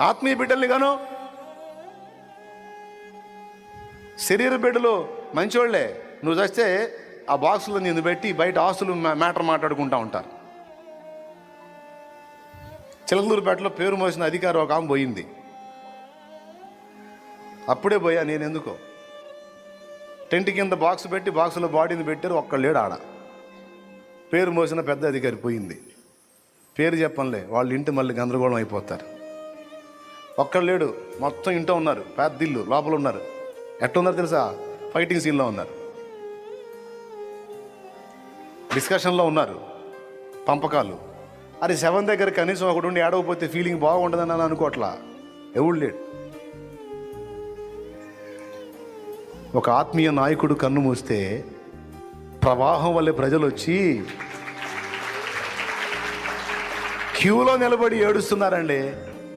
ఆత్మీయ బిడ్డల్ని గాను శరీర బిడ్డలు మంచివాళ్ళే నువ్వు చస్తే ఆ బాక్సులో నిన్ను పెట్టి బయట ఆస్తులు మ్యా- మ్యాటర్ మాట్లాడుకుంటా ఉంటారు. చిలకలూరుపేటలో పేరు మోసిన అధికారి ఒక ఆమె పోయింది. అప్పుడే పోయా నేను ఎందుకో టెంట్ కింద బాక్స్ పెట్టి బాక్సులో బాడీని పెట్టారు ఒక్కళ్ళు లేడు ఆడ. పేరు మోసిన పెద్ద అధికారి పోయింది. పేరు చెప్పంలే వాళ్ళ ఇంటి మళ్ళీ గందరగోళం అయిపోతారు. ఒక్కడు లేడు. మొత్తం ఇంట్లో ఉన్నారు. పెద్ద ఇల్లు. లోపల ఉన్నారు. ఎట్టున్నారు తెలుసా? ఫైటింగ్ సీన్లో ఉన్నారు. డిస్కషన్లో ఉన్నారు. పంపకాలు. అరే సెవెన్ దగ్గర కనీసం ఒకడు ఉండి ఏడవపోతే ఫీలింగ్ బాగుంటుందని అని అనుకోవట్లా? ఎవడు లేడు. ఒక ఆత్మీయ నాయకుడు కన్ను మూస్తే ప్రవాహం వల్లే ప్రజలు వచ్చి క్యూలో నిలబడి ఏడుస్తున్నారండి.